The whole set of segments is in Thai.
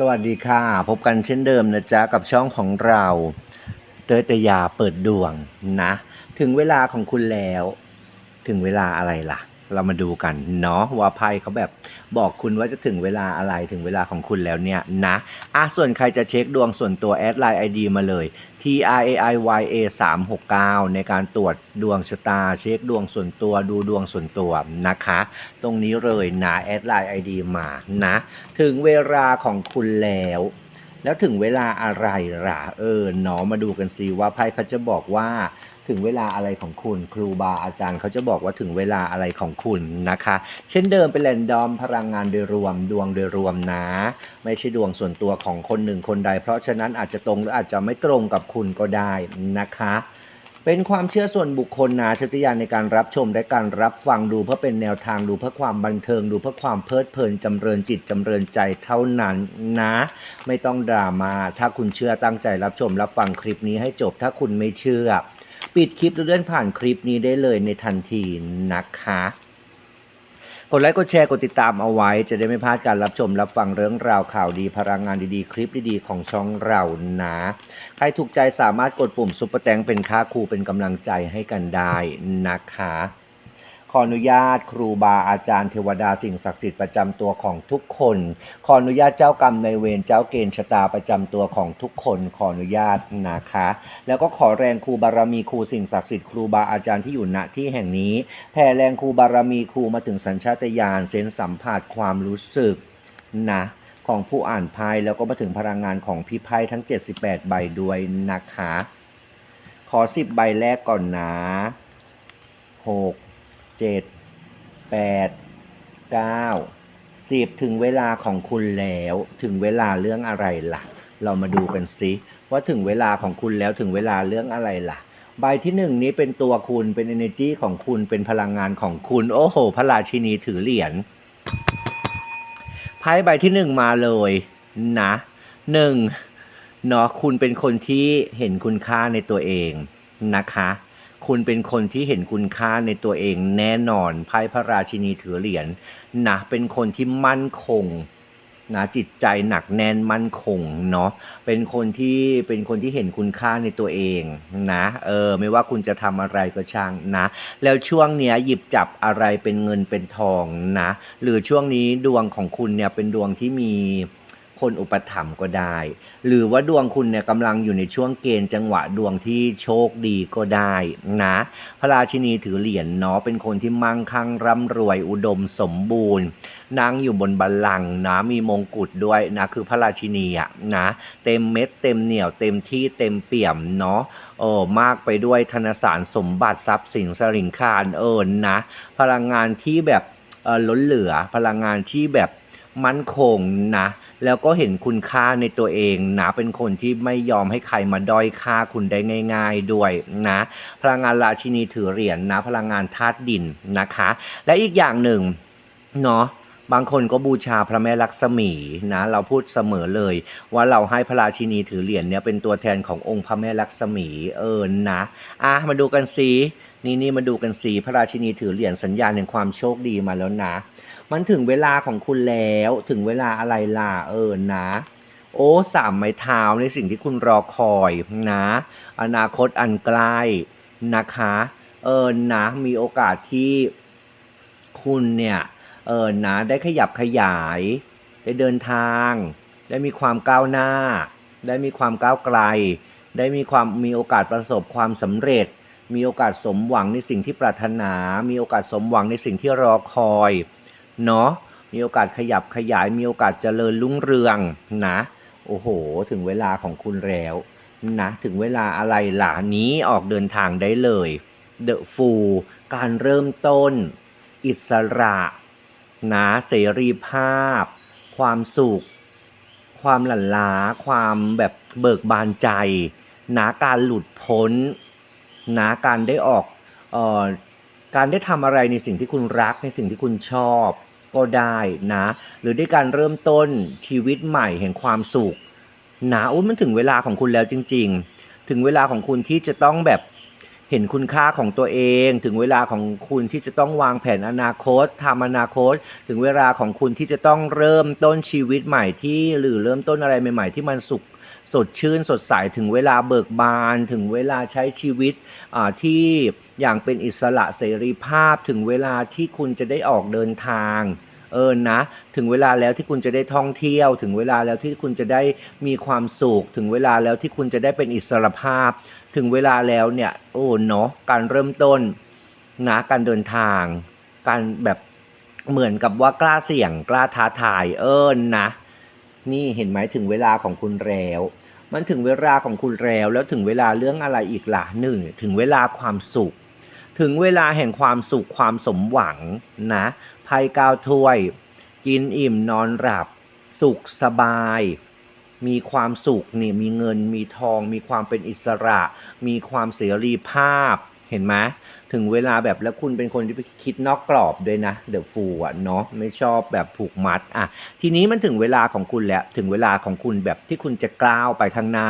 สวัสดีค่ะ พบกันเช่นเดิมนะจ๊ะ กับช่องของเราเตยตยาเปิดดวงนะ ถึงเวลาของคุณแล้ว ถึงเวลาอะไรล่ะ เรามาดูกันเนาะว่าไพ่เขาแบบบอกคุณว่าจะถึงเวลาอะไรถึงเวลาของคุณแล้วเนี่ยนะอะส่วนใครจะเช็คดวงส่วนตัวแอดไลน์ ID มาเลย T R A I Y A 3 6 9 ในการตรวจดวงชะตา เช็คดวงส่วนตัวดูดวงส่วนตัวนะคะ ตรงนี้เลยนะแอดไลน์ ID มานะ ถึงเวลาของคุณแล้วแล้วถึงเวลาอะไรล่ะ เออเนาะมาดูกันซิว่าไพ่เขาจะบอกว่า ถึงเวลาอะไรของคุณครูบาอาจารย์เขาจะบอกว่าถึงเวลาอะไรของคุณนะคะ เช่นเดิมเป็นแรนดอมพลังงานโดยรวมดวงโดยรวมนะ ไม่ใช่ดวงส่วนตัวของคนหนึ่งคนใด เพราะฉะนั้นอาจจะตรงหรืออาจจะไม่ตรงกับคุณก็ได้นะคะ เป็นความเชื่อส่วนบุคคลนะชติยานในการรับชมและการรับฟังดูเพื่อเป็นแนวทางดูเพื่อความบันเทิงดูเพื่อความเพลิดเพลินจำเริญจิตจำเริญใจเท่านั้นนะ ไม่ต้องดราม่าถ้าคุณเชื่อตั้งใจรับชมรับฟังคลิปนี้ให้จบถ้าคุณไม่เชื่อ ปิดคลิปหรือเลื่อนผ่านคลิปนี้ได้เลยในทันทีนะคะกดไลค์กดแชร์กดติดตามเอาไว้ จะได้ไม่พลาดการรับชมรับฟังเรื่องราวข่าวดีพลังงานดีๆ คลิปดีๆ ของช่องเรานะใครถูกใจสามารถกดปุ่มซุปเปอร์แตงเป็นค่าครูเป็นกำลังใจให้กันได้นะคะ ขออนุญาตครูบาอาจารย์เทวดาสิ่งศักดิ์สิทธิ์ประจำตัวของทุกคน ขออนุญาตเจ้ากรรมในเวรเจ้าเกณฑ์ชะตาประจำตัวของทุกคน ขออนุญาตนะคะ แล้วก็ขอแรงครูบารมีครูสิ่งศักดิ์สิทธิ์ครูบาอาจารย์ที่อยู่ณที่แห่งนี้แผ่แรงครูบารมีครูมาถึงสัญชาตญาณเซนส์สัมผัสความรู้สึกนะของผู้อ่านไพ่แล้วก็มาถึงพลังงานของพี่ไพ่ทั้ง 78 ใบด้วยนะคะ ขอ 10 ใบแรกก่อนนะ 6 7 8 9 10 ถึงเวลาของคุณแล้ว ถึงเวลาเรื่องอะไรล่ะ เรามาดูกันซิว่าถึงเวลาของคุณแล้วถึงเวลาเรื่องอะไรล่ะ ใบที่หนึ่งนี้เป็นตัวคุณเป็น energy ของคุณเป็นพลังงานของคุณ โอ้โห พระราชินีถือเหรียญไพ่ใบที่หนึ่งมาเลยนะหนึ่งเนาะคุณเป็นคนที่เห็นคุณค่าในตัวเองนะคะ คุณเป็นคนที่เห็นคุณค่าในตัวเองแน่นอนไพ่พระราชินีถือเหรียญนะเป็นคนที่มั่นคงนะจิตใจหนักแน่นมั่นคงเนาะเป็นคนที่เป็นคนที่เห็นคุณค่าในตัวเองนะเออไม่ว่าคุณจะทำอะไรก็ช่างนะ แล้วช่วงเนี้ยหยิบจับอะไรเป็นเงินเป็นทองนะ หรือช่วงนี้ดวงของคุณเนี่ยเป็นดวงที่มี คนอุปถัมภ์ก็ได้ หรือว่าดวงคุณเนี่ยกำลังอยู่ในช่วงเกณฑ์จังหวะดวงที่โชคดีก็ได้นะ พระราชินีถือเหรียญเนาะเป็นคนที่มั่งคั่งร่ำรวยอุดมสมบูรณ์นั่งอยู่บนบัลลังก์นะมีมงกุฎด้วยนะคือพระราชินีอะนะ เต็มเม็ดเต็มเหนียวเต็มที่เต็มเปี่ยมเนาะเออมากไปด้วยธนสารสมบัติทรัพย์สินสริงคารเออนะ พลังงานที่แบบเออล้นเหลือพลังงานที่แบบมั่นคงนะ แล้วก็เห็นคุณค่าในตัวเองนะเป็นคนที่ไม่ยอมให้ใครมาด้อยค่าคุณได้ง่าย ๆด้วยนะพลังงานราชินีถือเหรียญนะพลังงานธาตุดินนะคะ และอีกอย่างหนึ่งเนาะบางคนก็บูชาพระแม่ลักษมีนะเราพูดเสมอเลย ว่าเราให้พระราชินีถือเหรียญเนี่ยเป็นตัวแทนขององค์พระแม่ลักษมีเออนะอะมาดูกันสินี่นี่มาดูกันสิพระราชินีถือเหรียญสัญญาณแห่งความโชคดีมาแล้วนะ มันถึงเวลาของคุณแล้วถึงเวลาอะไรล่ะเออนะ โอ้สามไม้เท้าในสิ่งที่คุณรอคอยนะ อนาคตอันใกล้นะคะ เออนะมีโอกาสที่คุณเนี่ยเออนะได้ขยับขยาย ได้เดินทาง ได้มีความก้าวหน้า ได้มีความก้าวไกล ได้มีความมีโอกาสประสบความสำเร็จ มีโอกาสสมหวังในสิ่งที่ปรารถนา มีโอกาสสมหวังในสิ่งที่รอคอย เนาะมีโอกาสขยับขยายมีโอกาสเจริญรุ่งเรืองนะ โอ้โห ถึงเวลาของคุณแล้วนะถึงเวลาอะไรหล่ะนี้ออกเดินทางได้เลยเดอะฟูการเริ่มต้น อิสระนะเสรีภาพ ความสุข ความหลั่นล้า ความแบบเบิกบานใจนะการหลุดพ้นนะการได้ออกเอ่อการได้ทำอะไรในสิ่งที่คุณรักในสิ่งที่คุณชอบ ก็ได้นะ หรือด้วยการเริ่มต้นชีวิตใหม่แห่งความสุขนะอุ้ยมันถึงเวลาของคุณแล้วจริง ๆ ถึงเวลาของคุณที่จะต้องแบบเห็นคุณค่าของตัวเอง ถึงเวลาของคุณที่จะต้องวางแผนอนาคตทำอนาคต ถึงเวลาของคุณที่จะต้องเริ่มต้นชีวิตใหม่ที่หรือเริ่มต้นอะไรใหม่ ๆ ที่มันสุข สดชื่นสดใสถึงเวลาเบิกบาน ถึงเวลาใช้ชีวิตที่อย่างเป็นอิสระเสรีภาพ ถึงเวลาที่คุณจะได้ออกเดินทางเออนะ ถึงเวลาแล้วที่คุณจะได้ท่องเที่ยว ถึงเวลาแล้วที่คุณจะได้มีความสุข ถึงเวลาแล้วที่คุณจะได้เป็นอิสรภาพ ถึงเวลาแล้วเนี่ยโอ้เนาะการเริ่มต้นนะการเดินทาง การแบบเหมือนกับว่ากล้าเสี่ยงกล้าท้าทายเออนะ นี่เห็นไหมถึงเวลาของคุณแล้ว มันถึงเวลาของคุณแล้ว แล้วถึงเวลาเรื่องอะไรอีกล่ะหนึ่งถึงเวลาความสุข ถึงเวลาแห่งความสุขความสมหวังนะไพ่ก้าวถ้วย กินอิ่มนอนหลับ สุขสบาย มีความสุขนี่มีเงินมีทอง มีความเป็นอิสระ มีความเสรีภาพ เห็นไหมถึงเวลาแบบแล้วคุณเป็นคนที่ไปคิดนอกกรอบด้วยนะเดอะฟูอะเนาะไม่ชอบแบบผูกมัดอะทีนี้มันถึงเวลาของคุณแล้ว ถึงเวลาของคุณแบบที่คุณจะกล้าวไปข้างหน้า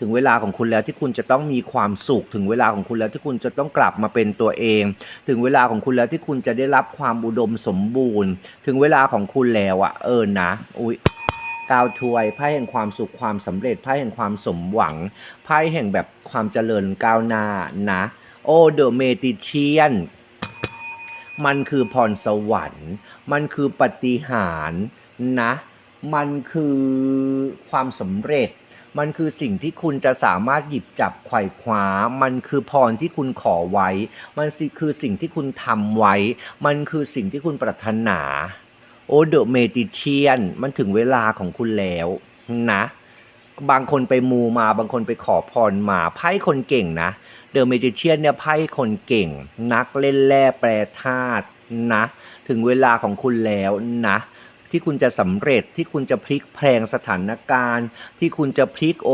ถึงเวลาของคุณแล้วที่คุณจะต้องมีความสุข ถึงเวลาของคุณแล้วที่คุณจะต้องกลับมาเป็นตัวเอง ถึงเวลาของคุณแล้วที่คุณจะได้รับความอุดมสมบูรณ์ ถึงเวลาของคุณแล้วอะเออนะอุ้ยกาวถวยไพ่แห่งความสุขความสำเร็จไพ่แห่งความสมหวังไพ่แห่งแบบความเจริญก้าวหน้านะ โอเดอะเมติเชียน มันคือพรสวรรค์ มันคือปฏิหาร์นะ มันคือความสำเร็จ มันคือสิ่งที่คุณจะสามารถหยิบจับไขว่คว้า มันคือพรที่คุณขอไว้ มันคือสิ่งที่คุณทำไว้ มันคือสิ่งที่คุณปรารถนา โอเดอะเมติเชียน มันถึงเวลาของคุณแล้วนะ บางคนไปมูมา บางคนไปขอพรมา ไพ่คนเก่งนะ เดอะเมจิเชียนเนี่ยไพ่คนเก่ง นักเล่นแร่แปรธาตุนะ ถึงเวลาของคุณแล้วนะ ที่คุณจะสำเร็จที่คุณจะพลิกแพลงสถานการณ์ ที่คุณจะพลิกโอ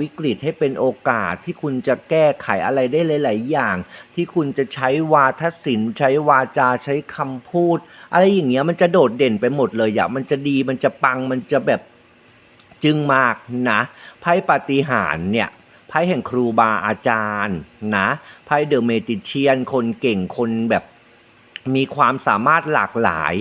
วิกฤตให้เป็นโอกาสที่คุณจะแก้ไขอะไรได้หลาย ๆ อย่าง ที่คุณจะใช้วาทศิลป์ ใช้วาจาใช้คำพูด อะไรอย่างเงี้ยมันจะโดดเด่นไปหมดเลยอะมันจะดีมันจะปังมันจะแบบจึงมากนะไพ่ปาฏิหาริย์เนี่ย ไพ่แห่งครูบาอาจารย์นะไพ่เดอะเมติเชียน คนเก่งคนแบบมีความสามารถหลากหลาย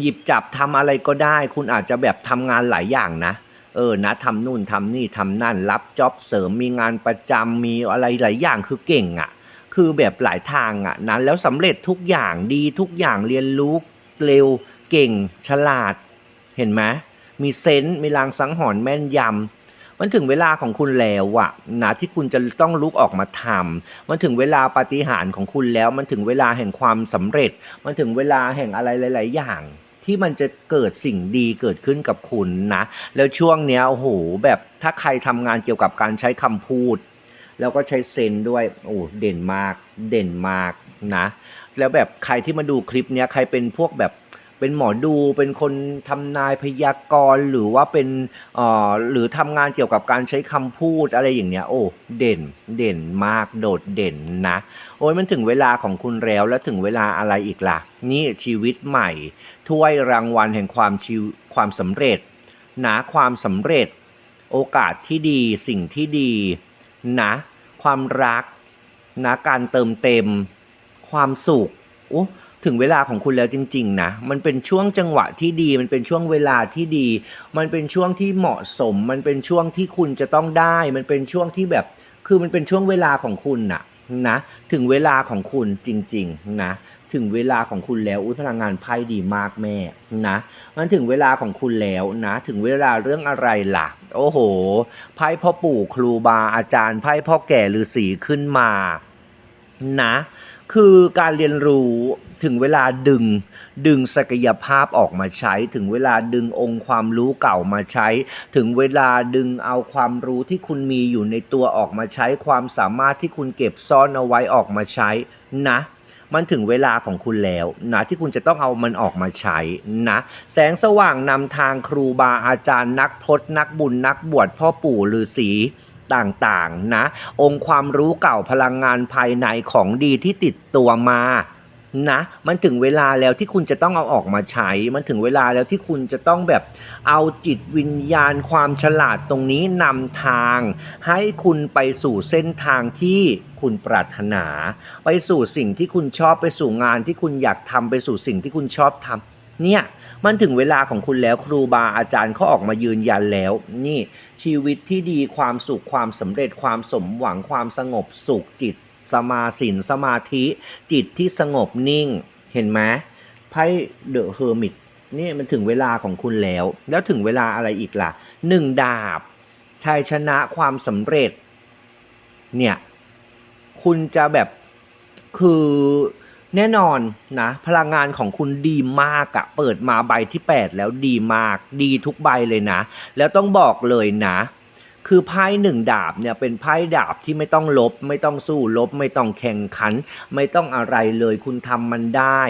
หยิบจับทำอะไรก็ได้ คุณอาจจะแบบทำงานหลายอย่างนะเออนะทำนู่นทำนี่ทำนั่น รับจ็อบเสริมมีงานประจำมีอะไรหลายอย่างคือเก่งอะ่ะ คือแบบหลายทางอะ่ะนะแล้วสำเร็จทุกอย่างดีทุกอย่างเรียนรู้เร็วเก่งฉลาด เห็นไหมมีเซนส์มีลางสังหรณ์แม่นยำ มันถึงเวลาของคุณแล้วอะนะที่คุณจะต้องลุกออกมาทำมันถึงเวลาปฏิหารของคุณแล้ว มันถึงเวลาแห่งความสำเร็จ มันถึงเวลาแห่งอะไรหลาย ๆ อย่างที่มันจะเกิดสิ่งดีเกิดขึ้นกับคุณนะ แล้วช่วงเนี้ยโอ้โหแบบถ้าใครทำงานเกี่ยวกับการใช้คำพูด แล้วก็ใช้เซนด้วยโอ้เด่นมาก เด่นมากนะ แล้วแบบใครที่มาดูคลิปเนี้ยใครเป็นพวกแบบ เป็นหมอดูเป็นคนทำนายพยากรณ์หรือว่าเป็นเอ่อหรือทำงานเกี่ยวกับการใช้คำพูดอะไรอย่างเนี้ยโอ้เด่นเด่นมากโดดเด่นนะโอ้ยมันถึงเวลาของคุณแล้วแล้วถึงเวลาอะไรอีกล่ะ นี่ชีวิตใหม่ถ้วยรางวัลแห่งความชิวความสำเร็จนะความสำเร็จ โอกาสที่ดีสิ่งที่ดีนะความรักนะการเติมเต็ม ความสุขโอ้ ถึงเวลาของคุณแล้วจริง ๆ นะ มันเป็นช่วงจังหวะที่ดี มันเป็นช่วงเวลาที่ดี มันเป็นช่วงที่เหมาะสม มันเป็นช่วงที่คุณจะต้องได้ มันเป็นช่วงที่แบบ คือมันเป็นช่วงเวลาของคุณนะนะ ถึงเวลาของคุณจริง ๆ นะ ถึงเวลาของคุณแล้ว อุ้ยพลังงานไพ่ดีมากแม่ นะมันถึงเวลาของคุณแล้วนะ ถึงเวลาเรื่องอะไรล่ะ โอ้โห ไพ่พ่อปู่ครูบาอาจารย์ ไพ่พ่อแก่ฤาษีขึ้นมา นะ คือการเรียนรู้ ถึงเวลาดึง ดึงศักยภาพออกมาใช้ ถึงเวลาดึงองค์ความรู้เก่ามาใช้ ถึงเวลาดึงเอาความรู้ที่คุณมีอยู่ในตัวออกมาใช้ ความสามารถที่คุณเก็บซ่อนเอาไว้ออกมาใช้นะมันถึงเวลาของคุณแล้วนะที่คุณจะต้องเอามันออกมาใช้นะแสงสว่างนำทางครูบาอาจารย์นักพจนักบุญนักบวชพ่อปู่ฤาษีต่างๆนะ องค์ความรู้เก่าพลังงานภายในของดีที่ติดตัวมา นะ มันถึงเวลาแล้วที่คุณจะต้องเอาออกมาใช้ มันถึงเวลาแล้วที่คุณจะต้องแบบเอาจิตวิญญาณความฉลาดตรงนี้นำทาง ให้คุณไปสู่เส้นทางที่คุณปรารถนา ไปสู่สิ่งที่คุณชอบไปสู่งานที่คุณอยากทำไปสู่สิ่งที่คุณชอบทำเนี่ยมันถึงเวลาของคุณแล้วครูบาอาจารย์เขาออกมายืนยันแล้ว นี่ชีวิตที่ดีความสุขความสำเร็จความสมหวังความสงบสุขจิต สมาสินสมาธิจิตที่สงบนิ่ง เห็นไหมไพ่เดอะเฮอร์มิตนี่มันถึงเวลาของคุณแล้ว แล้วถึงเวลาอะไรอีกล่ะหนึ่งดาบชัยชนะความสำเร็จ เนี่ย คุณจะแบบคือแน่นอนนะ พลังงานของคุณดีมากอะเปิดมาใบที่ 8 แล้วดีมาก ดีทุกใบเลยนะ แล้วต้องบอกเลยนะ คือไพ่หนึ่งดาบเนี่ยเป็นไพ่ดาบที่ไม่ต้องลบ ไม่ต้องสู้ลบ ไม่ต้องแข่งขัน ไม่ต้องอะไรเลยคุณทำมันได้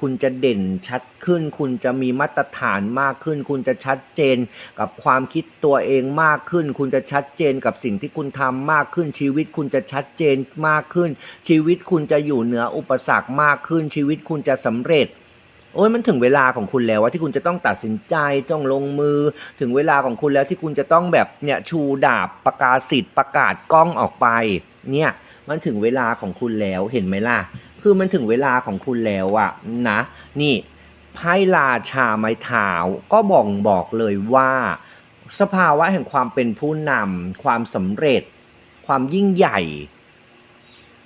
คุณจะเด่นชัดขึ้น คุณจะมีมาตรฐานมากขึ้น คุณจะชัดเจนกับความคิดตัวเองมากขึ้น คุณจะชัดเจนกับสิ่งที่คุณทำมากขึ้น ชีวิตคุณจะชัดเจนมากขึ้น ชีวิตคุณจะอยู่เหนืออุปสรรคมากขึ้น ชีวิตคุณจะสำเร็จ โอ้ยมันถึงเวลาของคุณแล้วว่าที่คุณจะต้องตัดสินใจต้องลงมือ ถึงเวลาของคุณแล้วที่คุณจะต้องแบบเนี่ยชูดาบประกาศสิทธิ์ประกาศกล้องออกไป เนี่ยมันถึงเวลาของคุณแล้วเห็นไหมล่ะ คือมันถึงเวลาของคุณแล้วอะนะ นี่ไพ่ราชาไม้เท้าก็บ่งบอกเลยว่า สภาวะแห่งความเป็นผู้นำความสำเร็จ ความยิ่งใหญ่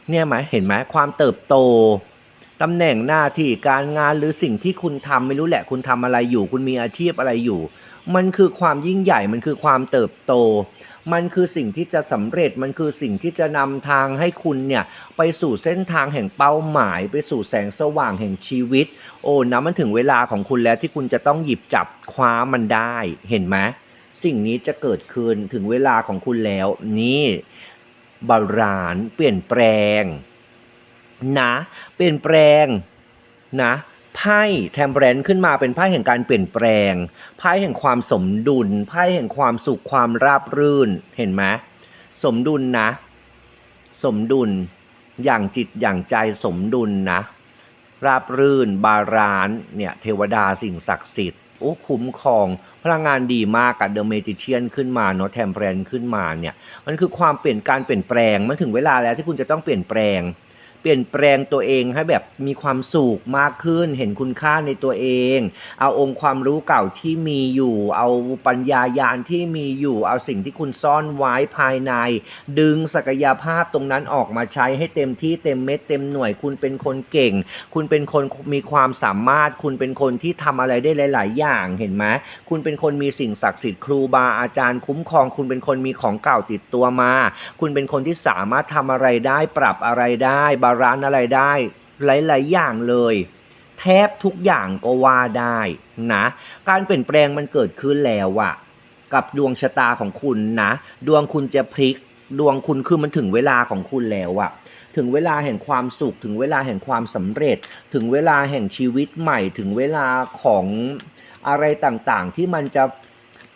เนี่ยไหมเห็นไหมความเติบโต ตำแหน่งหน้าที่การงานหรือสิ่งที่คุณทำไม่รู้แหละ คุณทำอะไรอยู่ คุณมีอาชีพอะไรอยู่ มันคือความยิ่งใหญ่มันคือความเติบโต มันคือสิ่งที่จะสำเร็จมันคือสิ่งที่จะนำทางให้คุณเนี่ยไปสู่เส้นทางแห่งเป้าหมาย ไปสู่แสงสว่างแห่งชีวิต โอ้นะมันถึงเวลาของคุณแล้วที่คุณจะต้องหยิบจับคว้ามันได้เห็นไหมสิ่งนี้จะเกิดขึ้นถึงเวลาของคุณแล้ว นี่บาลานเปลี่ยนแปลง นะเปลี่ยนแปลงนะไพ่แทมเปรนขึ้นมาเป็นไพ่แห่งการเปลี่ยนแปลงไพ่แห่งความสมดุลไพ่แห่งความสุขความราบรื่นเห็นไหมสมดุลนะ สมดุลอย่างจิตอย่างใจสมดุลนะ ราบรื่น บารานเนี่ยเทวดาสิ่งศักดิ์สิทธิ์โอ้คุ้มครองพลังงานดีมากกับเดอะเมติเชียนขึ้นมาเนาะแทมเพรนขึ้นมาเนี่ยมันคือความเปลี่ยนการเปลี่ยนแปลงมันถึงเวลาแล้วที่คุณจะต้องเปลี่ยนแปลง ปลี่ยนแปลงตัวเองให้แบบมีความสุขมากขึ้น เห็นคุณค่าในตัวเอง เอาองค์ความรู้เก่าที่มีอยู่ เอาปัญญายาณที่มีอยู่ เอาสิ่งที่คุณซ่อนไว้ภายใน ดึงศักยภาพตรงนั้นออกมาใช้ให้เต็มที่เต็มเม็ดเต็มหน่วย คุณเป็นคนเก่ง คุณเป็นคนมีความสามารถ คุณเป็นคนที่ทำอะไรได้หลาย ๆ อย่างเห็นไหมคุณเป็นคนมีสิ่งศักดิ์สิทธิ์ครูบาอาจารย์คุ้มครอง คุณเป็นคนมีของเก่าติดตัวมา คุณเป็นคนที่สามารถทำอะไรได้ปรับอะไรได้บาลานอะไรได้ หลาย ๆ อย่างเลย แทบทุกอย่างก็ว่าได้นะ การเปลี่ยนแปลงมันเกิดขึ้นแล้วอะกับดวงชะตาของคุณนะ ดวงคุณจะพลิก ดวงคุณคือมันถึงเวลาของคุณแล้วอะถึงเวลาแห่งความสุข ถึงเวลาแห่งความสำเร็จ ถึงเวลาแห่งชีวิตใหม่ ถึงเวลาของอะไรต่างๆ ที่มันจะ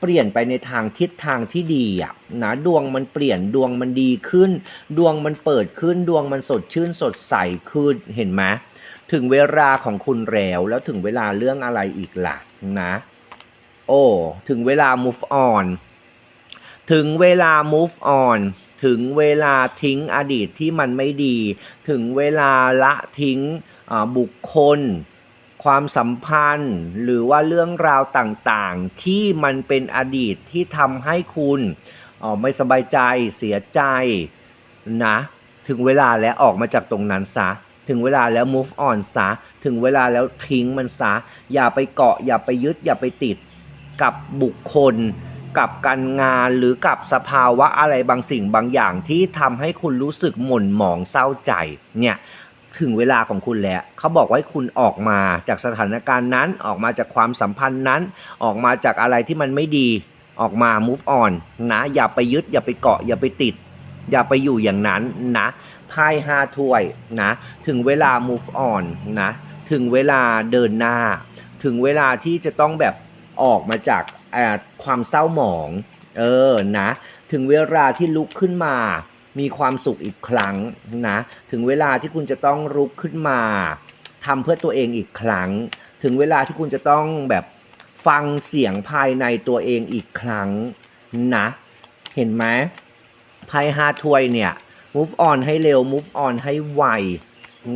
เปลี่ยนไปในทางทิศทางที่ดีอะนะดวงมันเปลี่ยนดวงมันดีขึ้น ดวงมันเปิดขึ้นดวงมันสดชื่นสดใสขึ้นเห็นไหมถึงเวลาของคุณแล้วแล้วถึงเวลาเรื่องอะไรอีกล่ะนะ โอ้ถึงเวลา move on ถึงเวลา move on ถึงเวลาทิ้งอดีตที่มันไม่ดี ถึงเวลาละทิ้งบุคคล ความสัมพันธ์ หรือว่าเรื่องราวต่างๆ ที่มันเป็นอดีตที่ทำให้คุณออไม่สบายใจเสียใจนะ ถึงเวลาแล้วออกมาจากตรงนั้นซะ ถึงเวลาแล้ว move on ซะ ถึงเวลาแล้วทิ้งมันซะ อย่าไปเกาะ อย่าไปยึด อย่าไปติดกับบุคคล กับการงานหรือกับสภาวะอะไรบางสิ่งบางอย่างที่ทำให้คุณรู้สึกหม่นหมองเศร้าใจเนี่ย ถึงเวลาของคุณแล้วเขาบอกว่าคุณออกมาจากสถานการณ์นั้น ออกมาจากความสัมพันธ์นั้น ออกมาจากอะไรที่มันไม่ดี ออกมา move on นะ อย่าไปยึด อย่าไปเกาะ อย่าไปติด อย่าไปอยู่อย่างนั้นนะไพ่ห้าถ้วยนะ ถึงเวลา move on นะ ถึงเวลาเดินหน้า ถึงเวลาที่จะต้องแบบออกมาจากความเศร้าหมอง เออ นะ ถึงเวลาที่ลุกขึ้นมา มีความสุขอีกครั้งนะ ถึงเวลาที่คุณจะต้องลุกขึ้นมาทำเพื่อตัวเองอีกครั้ง ถึงเวลาที่คุณจะต้องแบบฟังเสียงภายในตัวเองอีกครั้งนะ เห็นไหมไพ่ห้าถ้วยเนี่ย move on ให้เร็ว move on ให้ไว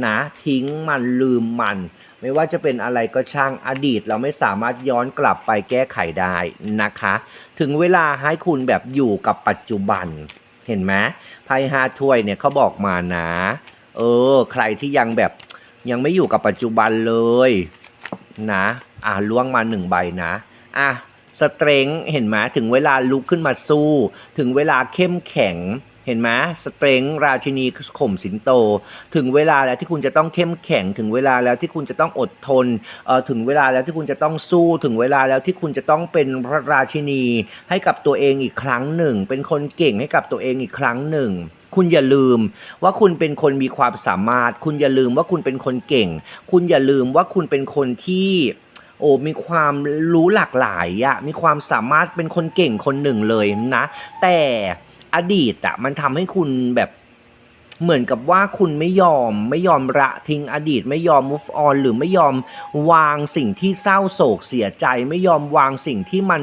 นะทิ้งมันลืมมัน ไม่ว่าจะเป็นอะไรก็ช่างอดีต เราไม่สามารถย้อนกลับไปแก้ไขได้นะคะ ถึงเวลาให้คุณแบบอยู่กับปัจจุบัน เห็นไหมไพ่ห้าถ้วยเนี่ยเขาบอกมานะ เออ ใครที่ยังแบบยังไม่อยู่กับปัจจุบันเลย นะ อะล้วงมาหนึ่งใบนะ อะสเตรงเห็นไหมถึงเวลาลุกขึ้นมาสู้ ถึงเวลาเข้มแข็ง เห็นไหมสเตรงราชินีข่มสิงโต ถึงเวลาแล้วที่คุณจะต้องเข้มแข็ง ถึงเวลาแล้วที่คุณจะต้องอดทนเอ่อถึงเวลาแล้วที่คุณจะต้องสู้ ถึงเวลาแล้วที่คุณจะต้องเป็นพระราชินีให้กับตัวเองอีกครั้งหนึ่ง เป็นคนเก่งให้กับตัวเองอีกครั้งหนึ่งคุณอย่าลืมว่าคุณเป็นคนมีความสามารถ คุณอย่าลืมว่าคุณเป็นคนเก่ง คุณอย่าลืมว่าคุณเป็นคนที่ โอ้มีความรู้หลากหลายอะมีความสามารถเป็นคนเก่งคนหนึ่งเลยนะ แต่ อดีตอะมันทำให้คุณแบบเหมือนกับว่าคุณไม่ยอมไม่ยอมละทิ้งอดีต ไม่ยอม move on หรือไม่ยอมวางสิ่งที่เศร้าโศกเสียใจ ไม่ยอมวางสิ่งที่มัน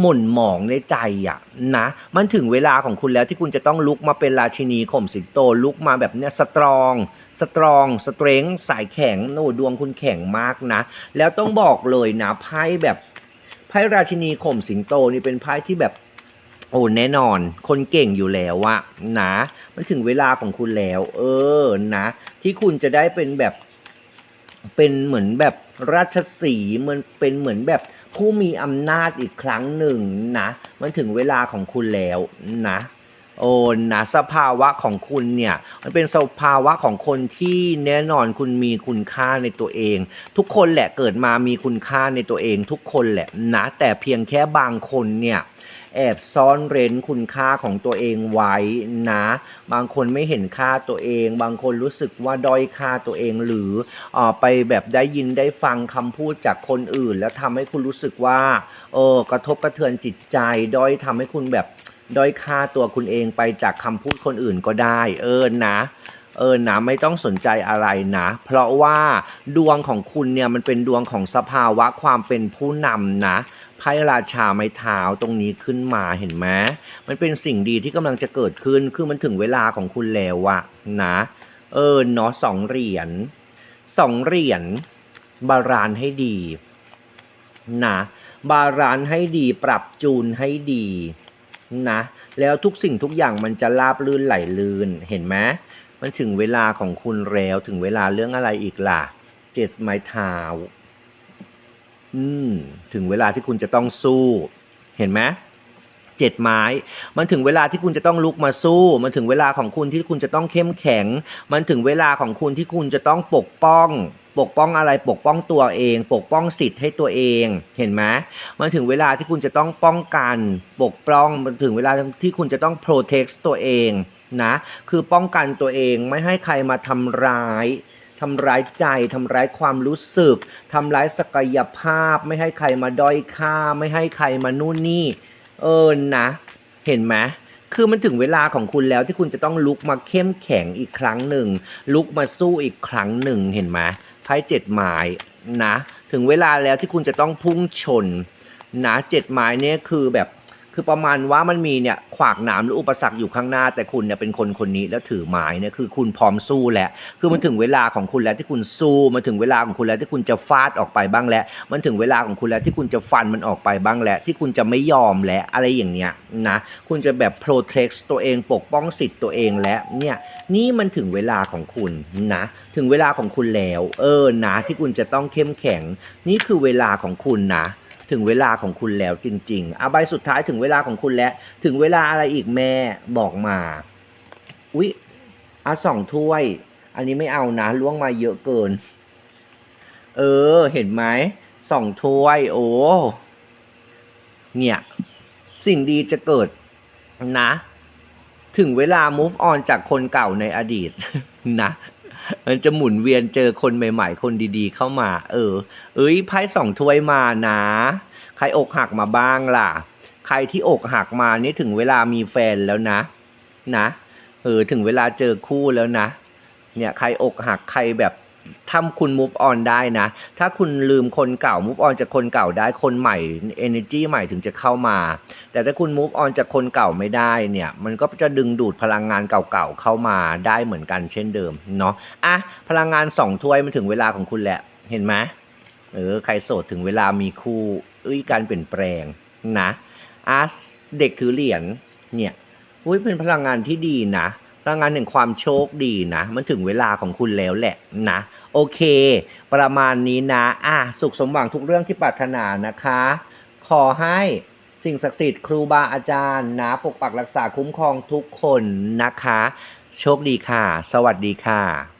หม่นหมองในใจอะนะมันถึงเวลาของคุณแล้วที่คุณจะต้องลุกมาเป็นราชินีข่มสิงโตลุกมาแบบเนี้ยสตรอง สตรองสเตรงสายแข็งโอ้ดวงคุณแข็งมากนะ แล้วต้องบอกเลยนะไพ่แบบไพ่ราชินีข่มสิงโตนี่เป็นไพ่ที่แบบ โอ้แน่นอน คนเก่งอยู่แล้วอะนะมันถึงเวลาของคุณแล้ว เออนะ ที่คุณจะได้เป็นแบบ เป็นเหมือนแบบราชสีห์มันเป็นเหมือนแบบผู้มีอำนาจอีกครั้งหนึ่งนะ มันถึงเวลาของคุณแล้วนะโอ้นะสภาวะของคุณเนี่ย มันเป็นสภาวะของคนที่แน่นอนคุณมีคุณค่าในตัวเอง ทุกคนแหละเกิดมามีคุณค่าในตัวเอง ทุกคนแหละนะแต่เพียงแค่บางคนเนี่ย แอบซ่อนเร้นคุณค่าของตัวเองไว้นะ บางคนไม่เห็นค่าตัวเอง บางคนรู้สึกว่าด้อยค่าตัวเองหรือออไปแบบได้ยินได้ฟังคำพูดจากคนอื่น แล้วทำให้คุณรู้สึกว่าเออกระทบกระเทือนจิตใจด้อยทำให้คุณแบบด้อยค่าตัวคุณเองไปจากคำพูดคนอื่นก็ได้ เออนะ เออนะไม่ต้องสนใจอะไรนะ เพราะว่าดวงของคุณเนี่ยมันเป็นดวงของสภาวะความเป็นผู้นำนะไพ่ราชาไม้เท้าตรงนี้ขึ้นมาเห็นไหมมันเป็นสิ่งดีที่กำลังจะเกิดขึ้นคือมันถึงเวลาของคุณแล้วอะนะเออเนาะสองเหรียญสองเหรียญบาลานให้ดีนะบาลานให้ดีปรับจูนให้ดีนะแล้วทุกสิ่งทุกอย่างมันจะราบลื่นไหลลื่นเห็นไหม มันถึงเวลาของคุณแล้วถึงเวลาเรื่องอะไรอีกล่ะ เจ็ดไม้เท้าอืมถึงเวลาที่คุณจะต้องสู้ เห็นไหมเจ็ดไม้ มันถึงเวลาที่คุณจะต้องลุกมาสู้ มันถึงเวลาของคุณที่คุณจะต้องเข้มแข็ง มันถึงเวลาของคุณที่คุณจะต้องปกป้อง ปกป้องอะไรปกป้องตัวเอง ปกป้องสิทธิ์ให้ตัวเอง เห็นไหมมันถึงเวลาที่คุณจะต้องป้องกัน ปกป้อง มันถึงเวลาที่คุณจะต้อง protect ตัวเอง นะคือป้องกันตัวเองไม่ให้ใครมาทำร้ายทำร้ายใจทำร้ายความรู้สึกทำร้ายศักยภาพ ไม่ให้ใครมาด้อยค่า ไม่ให้ใครมานู่นนี่ เออนะ เห็นไหมคือมันถึงเวลาของคุณแล้วที่คุณจะต้องลุกมาเข้มแข็งอีกครั้งหนึ่ง ลุกมาสู้อีกครั้งหนึ่งเห็นไหมไพ่เจ็ดไม้นะ ถึงเวลาแล้วที่คุณจะต้องพุ่งชนนะเจ็ดไม้เนี่ยคือแบบ คือประมาณว่ามันมีเนี่ยขวากหนามหรืออุปสรรคอยู่ข้างหน้า แต่คุณเนี่ยเป็นคนคนนี้แล้วถือไม้เนี่ยคือคุณพร้อมสู้แล้วคือมันถึงเวลาของคุณแล้วที่คุณสู้มันถึงเวลาของคุณแล้วที่คุณจะฟาดออกไปบ้างแล้ว มันถึงเวลาของคุณแล้วที่คุณจะฟันมันออกไปบ้างแล้วที่คุณจะไม่ยอมแล้วอะไรอย่างเงี้ยนะคุณจะแบบ protect ตัวเองปกป้องสิทธิ์ตัวเองแล้วเนี่ยนี่มันถึงเวลาของคุณนะถึงเวลาของคุณแล้ว เออนะที่คุณจะต้องเข้มแข็ง นี่คือเวลาของคุณนะ ถึงเวลาของคุณแล้วจริง ๆอะใบสุดท้ายถึงเวลาของคุณแล้ว ถึงเวลาอะไรอีกแม่บอกมาอุ๊ยอะสองถ้วย อันนี้ไม่เอานะล่วงมาเยอะเกิน เออ เห็นไหมสองถ้วย โอ้เนี่ย สิ่งดีจะเกิดนะ ถึงเวลา move on จากคนเก่าในอดีตนะ มันจะหมุนเวียนเจอคนใหม่ ๆ คนดีๆ เข้ามา เออ เอ้ยไพ่สองถ้วยมานะ ใครอกหักมาบ้างล่ะ ใครที่อกหักมานี่ถึงเวลามีแฟนแล้วนะ นะ เออถึงเวลาเจอคู่แล้วนะ เนี่ยใครอกหักใครแบบ ถ้าคุณ move on ได้นะ ถ้าคุณลืมคนเก่า move on จากคนเก่าได้ คนใหม่ energy ใหม่ถึงจะเข้ามา แต่ถ้าคุณ move on จากคนเก่าไม่ได้เนี่ย มันก็จะดึงดูดพลังงานเก่าๆเข้ามาได้เหมือนกันเช่นเดิมเนาะ อะ พลังงานสองถ้วยมันถึงเวลาของคุณแหละ เห็นไหมเออ ใครโสดถึงเวลามีคู่เอ้ยการเปลี่ยนแปลงนะอาเด็กถือเหรียญเนี่ย อุ้ยเป็นพลังงานที่ดีนะ พลังงานแห่งความโชคดีนะ มันถึงเวลาของคุณแล้วแหละนะ โอเค ประมาณนี้นะ อะ สุขสมหวังทุกเรื่องที่ปรารถนานะคะ ขอให้สิ่งศักดิ์สิทธิ์ครูบาอาจารย์นะ ปกปักรักษาคุ้มครองทุกคนนะคะ โชคดีค่ะ สวัสดีค่ะ